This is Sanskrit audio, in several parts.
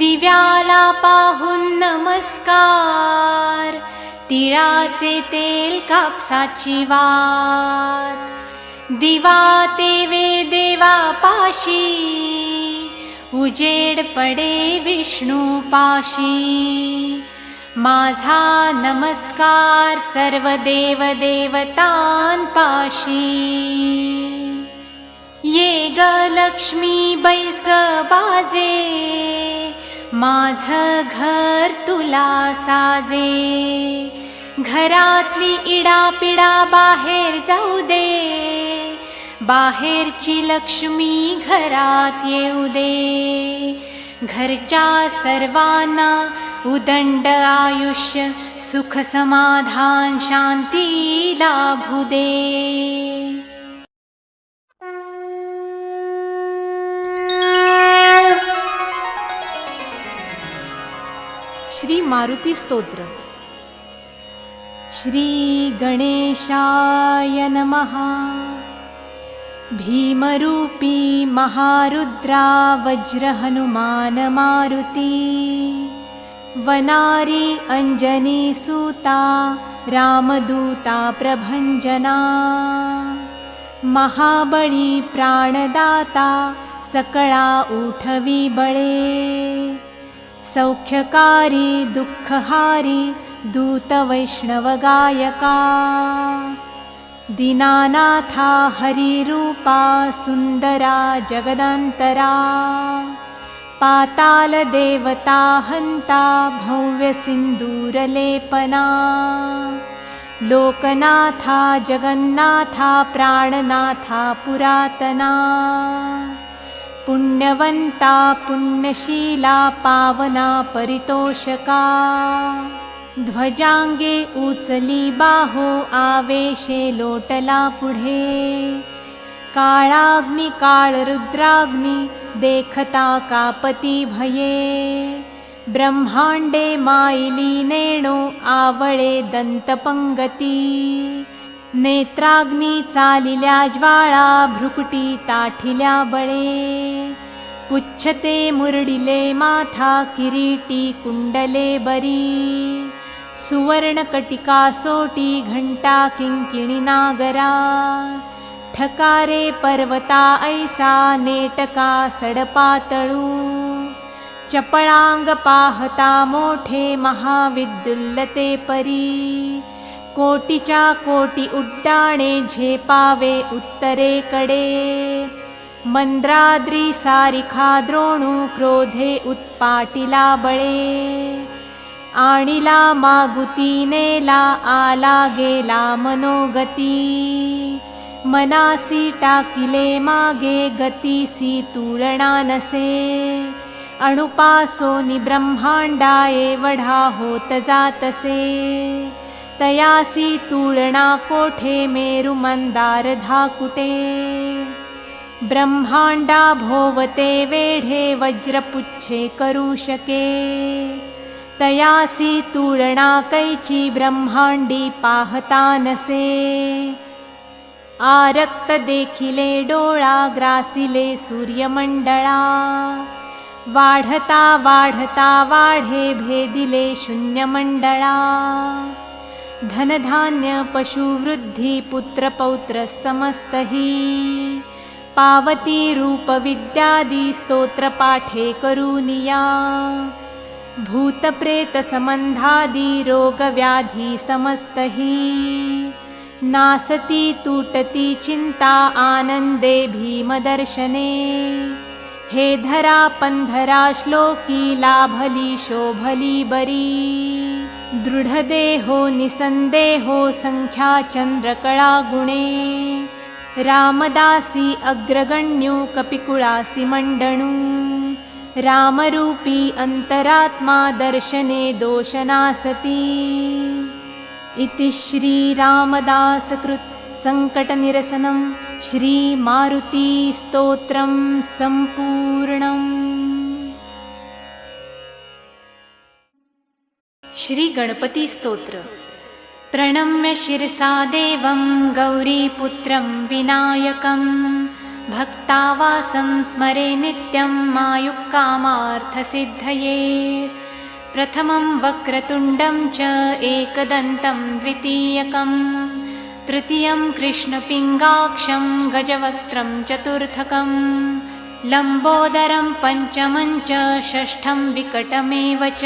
दिव्याला पाहून नमस्कार तिळाचे तेल कापसाची वात दिवा तेवे देवा पाशी उजेड पडे विष्णू पाशी माझा नमस्कार सर्व देव देवतान पाशी ये ग लक्ष्मी बैस ग बाजे माझ घर तुला साजे. घरातली इडापिडा बाहेर जाऊ दे. बाहेरची लक्ष्मी घरात येऊ दे. घरच्या सर्वांना उदंड आयुष्य सुख समाधान शांती लाभू दे. श्री मारुती स्तोत्र। श्री गणेशाय नमः। भीमरूपी महारुद्रा वज्रहनुमान मारुती वनारी अञ्जनीसूता रामदूता प्रभञ्जना। महाबळी प्राणदाता सकळा उठवी बळे सौख्यकारी दुःखहारी दूतवैष्णवगायका। दीनानाथा हरिरूपा सुन्दरा जगदन्तरा। पातालदेवता हन्ता भव्यसिन्दूरलेपना लोकनाथा जगन्नाथा प्राणनाथा पुरातना पुण्यवन्ता पुण्यशीला पावना परितोषका। ध्वजाङ्गे उचली बाहो आवेशे लोटला पुढे। काळाग्नि काळरुद्राग्नि देखता कापती भये। ब्रह्माण्डे मायिली नेणो आवळे दन्तपङ्गती नेत्राग्नी चालिल्या ज्वाळा भ्रुकुटी ताठिल्या बळे. पुच्छते मुरडिले माथा किरीटी कुंडले बरी. सुवर्णकटिका सोटी घंटा किंकिणी नागरा. ठकारे पर्वता ऐसा नेटका सडपातळू चपळांग पाहता मोठे महाविद्युल्लते परी. कोटीच्या कोटी उड्डाणे झेपावे उत्तरेकडे. मंद्राद्री सारिखा द्रोणू क्रोधे उत्पाटिला बळे. आणिला मागुती नेला आला गेला मनोगती. मनासी टाकिले मागे गतीसी तुळणा नसे. अणुपासोनी ब्रह्मांडा एवढा होत जातसे. तयासी तुळणा कोठे मेरु मंदार धाकुटे। ब्रह्माण्डा भोवते वेढे वज्रपुच्छे करू शके। तयासी तुळणा कैची ब्रह्माण्डी पाहता नसे। आरक्त देखिले डोळा ग्रासिले सूर्यमण्डळा वाढता वाढता वाढे भेदिले शून्यमण्डळा धनधान्य पशुवृद्धी पुत्रपौत्र समस्तही पावती रूपविद्यादी स्तोत्रपाठे करूनिया भूतप्रेतसम्बन्धादि रोगव्याधि समस्तहि नासति तूटति चिन्ता आनन्दे भीमदर्शने। हे धरा पन्धरा श्लोकी लाभली शोभली बरी दृढदेहो निसन्देहो सङ्ख्या चन्द्रकलागुणे रामदासी अग्रगण्यो कपिकुळासि मण्डणु। रामरूपी अन्तरात्मा दर्शने दोषनासति। इति श्रीरामदासकृत् सङ्कटनिरसनं श्रीमारुतीस्तोत्रं सम्पूर्णम् श्रीगणपतिस्तोत्र। प्रणम्य शिरसा देवं गौरीपुत्रं विनायकं। भक्तावासं स्मरे नित्यं मायुक्कामार्थसिद्धये। प्रथमं वक्रतुण्डं च एकदन्तं द्वितीयकं तृतीयं कृष्णपिङ्गाक्षं गजवक्त्रं चतुर्थकं लम्बोदरं पञ्चमं च षष्ठं विकटमेव च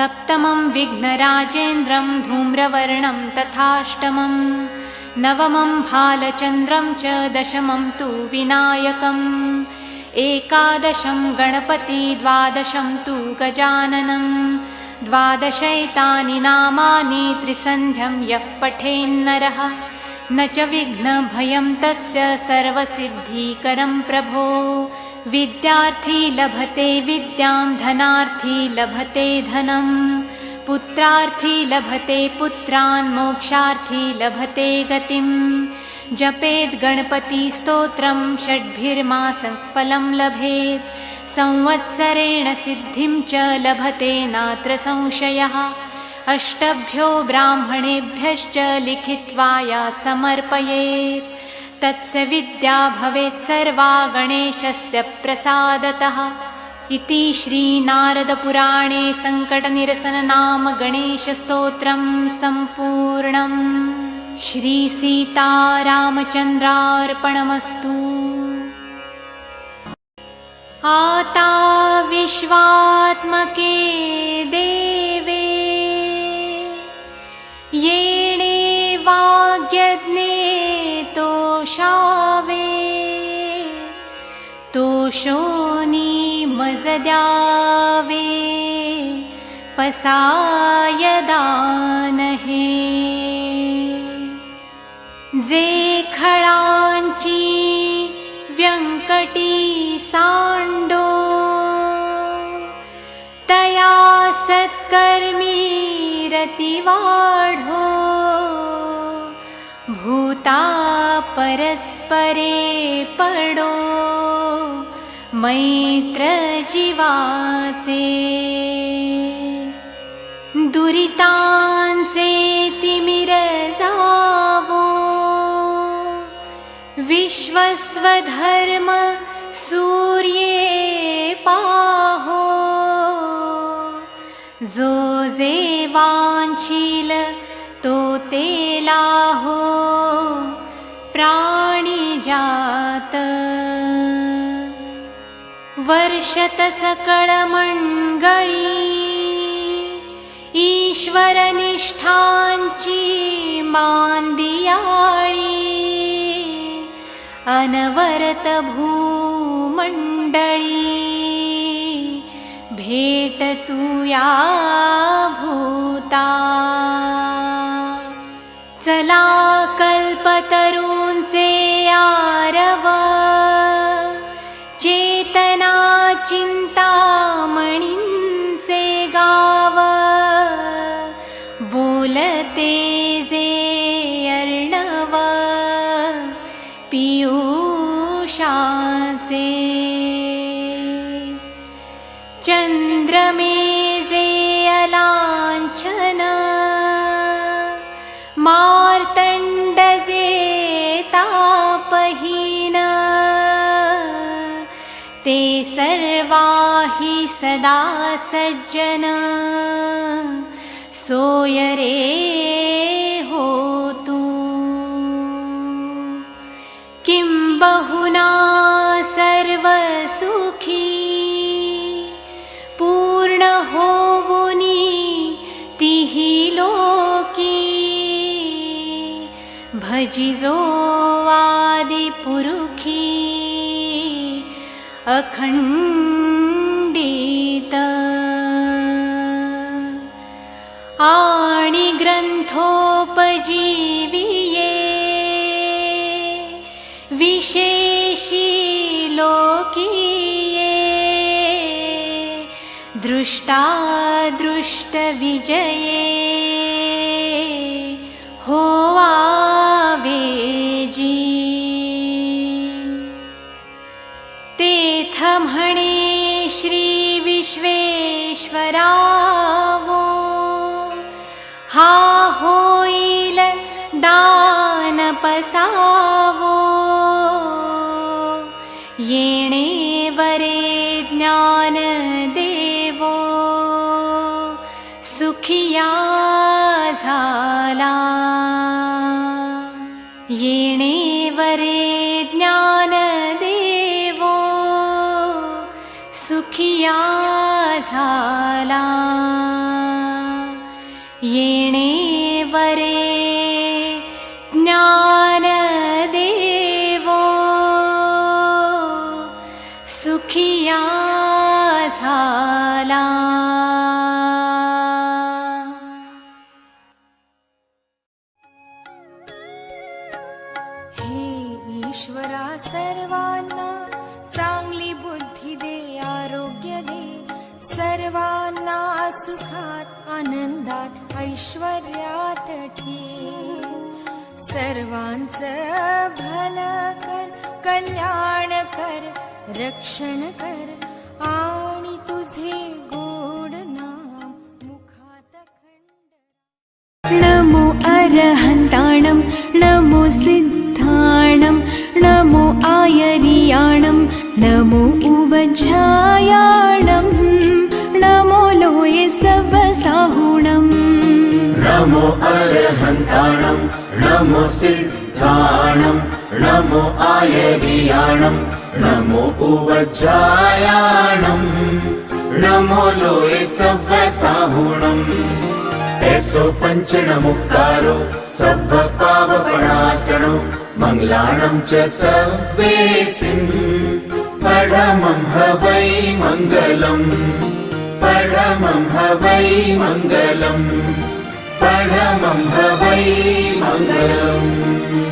सप्तमं विघ्नराजेन्द्रं धूम्रवर्णं तथाष्टमं नवमं भालचन्द्रं च दशमं तु विनायकम् एकादशं गणपति द्वादशं तु गजाननं द्वादशैतानि नामानि त्रिसन्ध्यं यः पठेन्नरः न च विघ्नभयं तस्य सर्वसिद्धिकरं प्रभो विद्यार्थी लभते विद्यां धनार्थी लभते धनं। पुत्रार्थी लभते पुत्रान् मोक्षार्थी लभते गतिं। जपेद्गणपतिस्तोत्रं षड्भिर्मासं फलं लभेत्। संवत्सरेण सिद्धिं च लभते नात्र संशयः। अष्टभ्यो ब्राह्मणेभ्यश्च लिखित्वा यात् समर्पयेत् तत्स विद्या भवेत् सर्वा गणेशस्य प्रसादतः। इति श्रीनारदपुराणे सङ्कटनिरसननाम गणेशस्तोत्रं सम्पूर्णम्। श्रीसीतारामचन्द्रार्पणमस्तु। आता विश्वात्मके देवे तोषोनी मजद्यावे पसायदानहे जे खळांची व्यङ्कटी साण्डो तया सत्कर्मी रतिवाढो भूता परस्परे पडो मैत्रजीवाचे दुरितांचे तिमिर जावो विश्वस्वधर्म सूर्ये पाहो जो जे वर्षत सकळमण्गळी ईश्वरनिष्ठाञ्ची मान्दियाळी अनवरत भूमण्डळी भेटतु या पियुषाचे। चन्द्रमे जे अलाञ्छन मार्तण्डजे तापहीन। ते सर्वा हि सदा सज्जन। सोयरे भजिजो वादिपुरुखी अखण्डित। आणि ग्रन्थोपजीविये विशेषी लोकीये दृष्टादृष्टविजये सर्वांना सुखात आनंदात ऐश्वर्यात ठेव सर्वांचं भलं कर कल्याण कर रक्षण कर। तुझे गोड नाम खंड। नमो अरहन्ताणं नमो सिद्धाणं नमो आयर्याणं नमो उवच्छायाणं अरहन्ताणं नमो सिद्धाणं नमो आयर्याणं नमो उवज्जायाणं नमो लोये सव्वसाहुणम् ऐसो पञ्चनमुक्कारो सव्वपावपणासनो मङ्गलाणं च सव्वेसिं परमं हवै मङ्गलम् परमं हवै मङ्गलम् परमं हवै मङ्गलम्